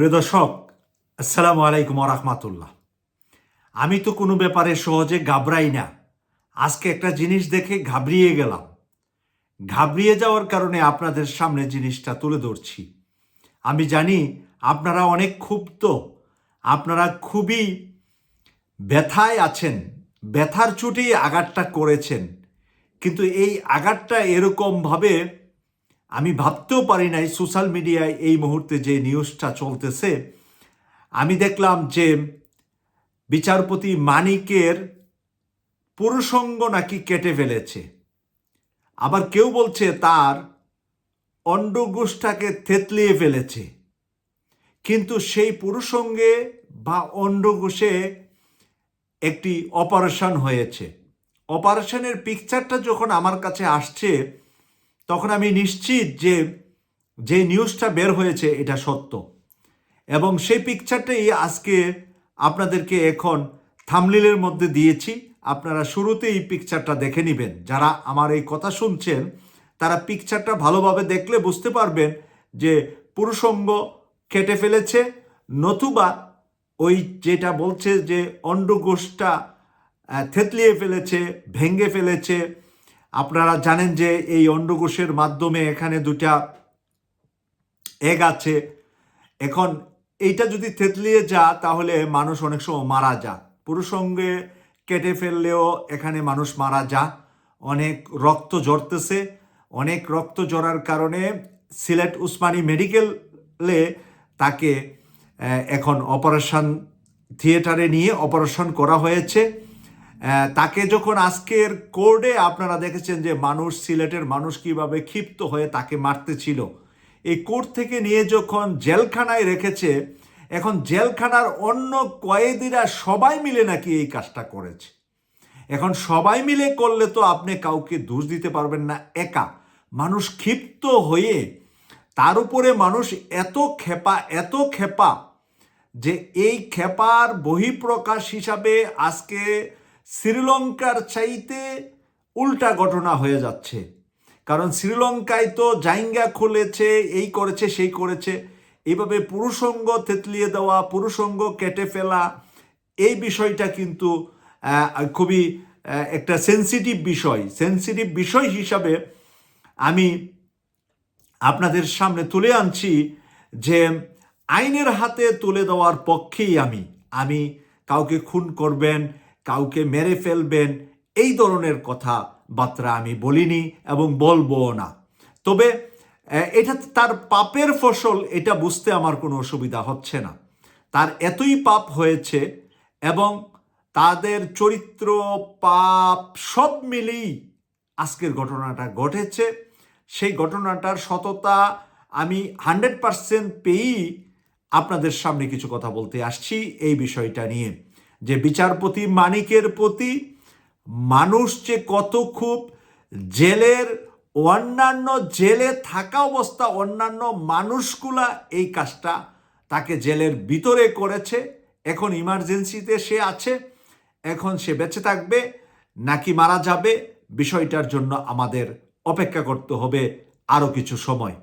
প্রিয় দর্শক, আসসালামু আলাইকুম রহমাতুল্লাহ। আমি তো কোনো ব্যাপারে সহজে ঘাবড়াই না। আজকে একটা জিনিস দেখে ঘাবড়িয়ে গেলাম। ঘাবড়িয়ে যাওয়ার কারণে আপনাদের সামনে জিনিসটা তুলে ধরছি। আমি জানি আপনারা অনেক ক্ষুব্ধ। আপনারা খুবই ব্যথায় আছেন। ব্যথার চুটি আঘাতটা করেছেন। কিন্তু এই আঘাতটা এরকমভাবে আমি ভাবতেও পারি নাই সোশ্যাল মিডিয়ায় এই মুহূর্তে যে নিউজটা চলতেছে। আমি দেখলাম যে বিচারপতি মানিকের পুরুষঙ্গ নাকি কেটে ফেলেছে। আবার কেউ বলছে তার অন্ডগোষ্ঠটাকে থেতলিয়ে ফেলেছে। কিন্তু সেই পুরুষঙ্গে বা অন্ডকোষে একটি অপারেশন হয়েছে। অপারেশনের পিকচারটা যখন আমার কাছে আসছে তখন আমি নিশ্চিত যে যে নিউজটা বের হয়েছে এটা সত্য। এবং সেই পিকচারটাই আজকে আপনাদেরকে এখন থামলিলের মধ্যে দিয়েছি। আপনারা শুরুতে এই পিকচারটা দেখে নেবেন। যারা আমার এই কথা শুনছেন তারা পিকচারটা ভালোভাবে দেখলে বুঝতে পারবেন যে পুরুষঙ্গ কেটে ফেলেছে নতুবা ওই যেটা বলছে যে অন্ডকোষটা আহ, থেতলিয়ে ফেলেছে ভেঙে ফেলেছে আপনারা জানেন যে এই অন্ডকোষের মাধ্যমে এখানে দুটা এগ আছে। এখন এইটা যদি থেতলিয়ে যা, তাহলে মানুষ অনেক সময় মারা যা। পুরুষঙ্গে কেটে ফেললেও এখানে মানুষ মারা যা। অনেক রক্ত ঝরতেছে। অনেক রক্ত ঝরার কারণে সিলেট উসমানী মেডিকেলে তাকে এখন অপারেশন থিয়েটারে নিয়ে অপারেশন করা হয়েছে। তাকে যখন আজকের কোর্টে আপনারা দেখেছেন যে মানুষ, সিলেটের মানুষ কীভাবে ক্ষিপ্ত হয়ে তাকে মারতেছিল এই কোর্ট থেকে নিয়ে যখন জেলখানায় রেখেছে, এখন জেলখানার অন্য কয়েদিরা সবাই মিলে নাকি এই কাজটা করেছে। এখন সবাই মিলে করলে তো আপনি কাউকে দোষ দিতে পারবেন না, একা। মানুষ ক্ষিপ্ত হয়ে, তার উপরে মানুষ এত খেপা এত খেপা যে এই খেপার বহিঃপ্রকাশ হিসাবে আজকে শ্রীলঙ্কার চাইতে উল্টা ঘটনা হয়ে যাচ্ছে। কারণ শ্রীলঙ্কায় তো জাইঙ্গা খুলেছে, এই করেছে, সেই করেছে। এইভাবে পুরুষঙ্গ থেতলিয়ে দেওয়া, পুরুষঙ্গ কেটে ফেলা, এই বিষয়টা কিন্তু খুবই একটা সেন্সিটিভ বিষয়। সেন্সিটিভ বিষয় হিসাবে আমি আপনাদের সামনে তুলে আনছি যে আইনের হাতে তুলে দেওয়ার পক্ষেই আমি। আমি কাউকে খুন করবেন কাউকে মেরে ফেলবেন, এই ধরনের কথা বার্তা আমি বলিনি এবং বলব না। তবে এটা তার পাপের ফসল, এটা বুঝতে আমার কোনো অসুবিধা হচ্ছে না। তার এতই পাপ হয়েছে এবং তাদের চরিত্র, পাপ সব মিলেই আজকের ঘটনাটা ঘটেছে। সেই ঘটনাটার সততা আমি হান্ড্রেড পারসেন্ট পেয়েই আপনাদের সামনে কিছু কথা বলতে আসছি এই বিষয়টা নিয়ে। যে বিচারপতি মানিকের প্রতি মানুষ যে কত খুব জেলের অন্যান্য জেলে থাকা অবস্থা, অন্যান্য মানুষগুলা এই কাজটা তাকে জেলের ভিতরে করেছে। এখন ইমার্জেন্সিতে সে আছে, এখন সে বেঁচে থাকবে, নাকি মারা যাবে, বিষয়টার জন্য আমাদের অপেক্ষা করতে হবে আরও কিছু সময়।